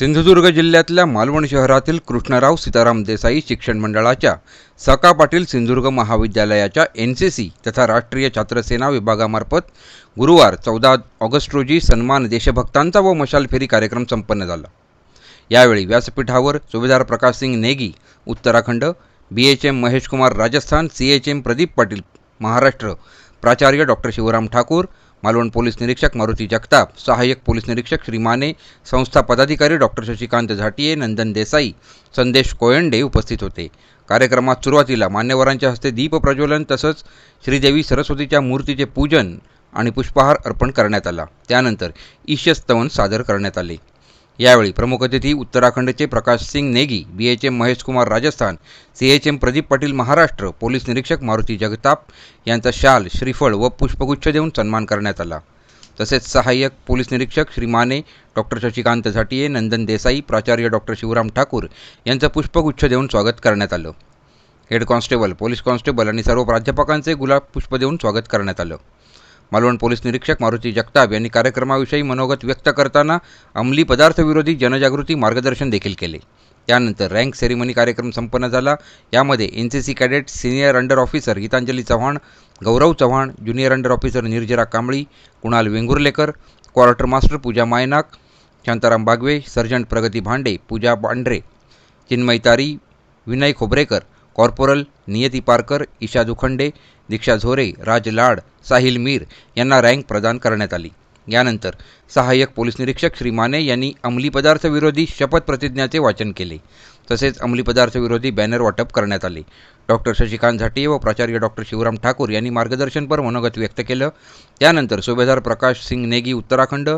सिंधुदुर्ग जिल्ह्यातल्या मालवण शहरातील कृष्णराव सीताराम देसाई शिक्षण मंडळाच्या सका पाटील सिंधुदुर्ग महाविद्यालयाच्या एन सी सी तथा राष्ट्रीय छात्रसेना विभागामार्फत गुरुवार चौदा ऑगस्ट रोजी सन्मान देशभक्तांचा व मशाल फेरी कार्यक्रम संपन्न झाला. यावेळी व्यासपीठावर Subedar Prakashsingh Negi Uttarakhand B H M Maheshkumar Rajasthan C H M Pradeep Patil Maharashtra प्राचार्य डॉक्टर शिवराम ठाकूर मालवण पोलीस निरीक्षक मारुती जगताप सहाय्यक पोलीस निरीक्षक श्री माने संस्था पदाधिकारी डॉक्टर शशिकांत झाटिये नंदन देसाई संदेश कोयंडे उपस्थित होते. कार्यक्रमात सुरुवातीला मान्यवरांच्या हस्ते दीप प्रज्वलन तसंच श्रीदेवी सरस्वतीच्या मूर्तीचे पूजन आणि पुष्पहार अर्पण करण्यात आला. त्यानंतर ईशस्तवन सादर करण्यात आले. यावेळी प्रमुख अतिथी उत्तराखंडचे Prakash Singh Negi B H M Maheshkumar Rajasthan C H M Pradeep Patil Maharashtra police निरीक्षक मारुती जगताप यांचा शाल श्रीफळ व पुष्पगुच्छ देऊन सन्मान करण्यात आला. तसेच सहाय्यक पोलीस निरीक्षक श्री माने डॉक्टर शशिकांत झाटिये नंदन देसाई प्राचार्य डॉक्टर शिवराम ठाकूर यांचं पुष्पगुच्छ देऊन स्वागत करण्यात आलं. हेड कॉन्स्टेबल पोलीस कॉन्स्टेबल आणि सर्व प्राध्यापकांचे गुलाब पुष्प देऊन स्वागत करण्यात आलं. मालवण पोलीस निरीक्षक मारुती जगताप यांनी कार्यक्रमाविषयी मनोगत व्यक्त करताना अंमली पदार्थविरोधी जनजागृती मार्गदर्शन देखील केले. त्यानंतर रँक सेरेमनी कार्यक्रम संपन्न झाला. यामध्ये N C C cadet senior under officer Gitanjali Chavan Gaurav Chavan junior under officer Nirjara Kambli Kunal Vengurlekar quarter master Pooja Mainak Shantaram Bagwe sergeant Pragati Bhande Pooja Pandhare Chinmay Tari Vinay Khobrekar corporal Niyati Parkar Isha Dukhande Diksha Zore Raj Lad Sahil Mir यांना rank प्रदान करण्यात आली. यानंतर सहाय्यक police निरीक्षक श्री माने यांनी अंमली पदार्थ विरोधी शपथ प्रतिज्ञाचे वाचन केले. तसेच अंमली पदार्थ विरोधी बॅनर वाटप करण्यात आले. डॉक्टर शशिकांत झाटिये व प्राचार्य डॉक्टर शिवराम ठाकूर यांनी मार्गदर्शनपर मनोगत व्यक्त केलं. त्यानंतर Subedar Prakash Singh Negi Uttarakhand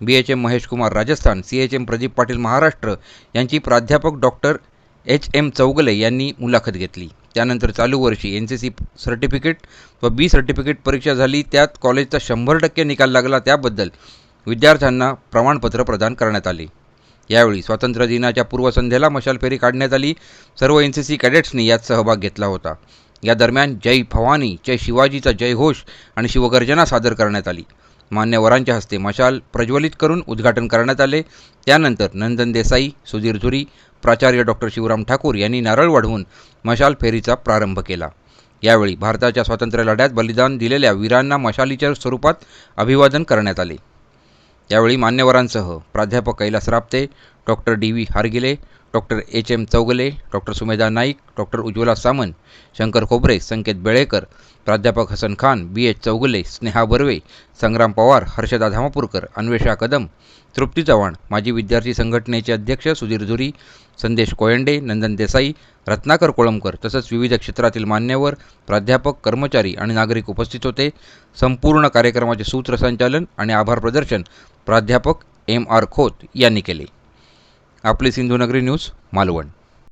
B H M Maheshkumar Rajasthan C H M Pradeep Patil Maharashtra यांची प्राध्यापक डॉक्टर एच एम चौगले यांनी मुलाखत घेतली. त्यानंतर चालू वर्षी एन सी सी सर्टिफिकेट व बी सर्टिफिकेट परीक्षा झाली. त्यात कॉलेजचा शंभर टक्के निकाल लागला. त्याबद्दल विद्यार्थ्यांना प्रमाणपत्र प्रदान करण्यात आले. यावेळी स्वातंत्र्य दिनाच्या पूर्वसंध्येला मशाल फेरी काढण्यात आली. सर्व एन सी सी कॅडेट्सनी यात सहभाग घेतला होता. या दरम्यान जय भवानी जय शिवाजीचा जयघोष आणि शिवगर्जना सादर करण्यात आली. मान्यवरांच्या हस्ते मशाल प्रज्वलित करून उद्घाटन करण्यात आले. त्यानंतर नंदन देसाई सुधीर धुरी प्राचार्य डॉक्टर शिवराम ठाकूर यांनी नारळ वाढवून मशाल फेरीचा प्रारंभ केला. यावेळी भारताच्या स्वातंत्र्य लढ्यात बलिदान दिलेल्या वीरांना मशालीच्या स्वरूपात अभिवादन करण्यात आले. यावेळी मान्यवरांसह प्राध्यापक Kailas Rapte doctor D V Hargile doctor H M Chougale doctor Sumedha Naik doctor Ujjwala Samant Shankar Khobare Sanket Belekar प्राध्यापक हसन खान बी एच चौगुले स्नेहा बर्वे संग्राम पवार हर्षदा धामापूरकर अन्वेषा कदम तृप्ती चव्हाण माजी विद्यार्थी संघटनेचे अध्यक्ष सुधीर धुरी संदेश कोयंडे नंदन देसाई रत्नाकर कोळंबकर तसंच विविध क्षेत्रातील मान्यवर प्राध्यापक कर्मचारी आणि नागरिक उपस्थित होते. संपूर्ण कार्यक्रमाचे सूत्रसंचालन आणि आभार प्रदर्शन प्राध्यापक एम आर खोत यांनी केले. आपली सिंधुनगरी न्यूज मालवण.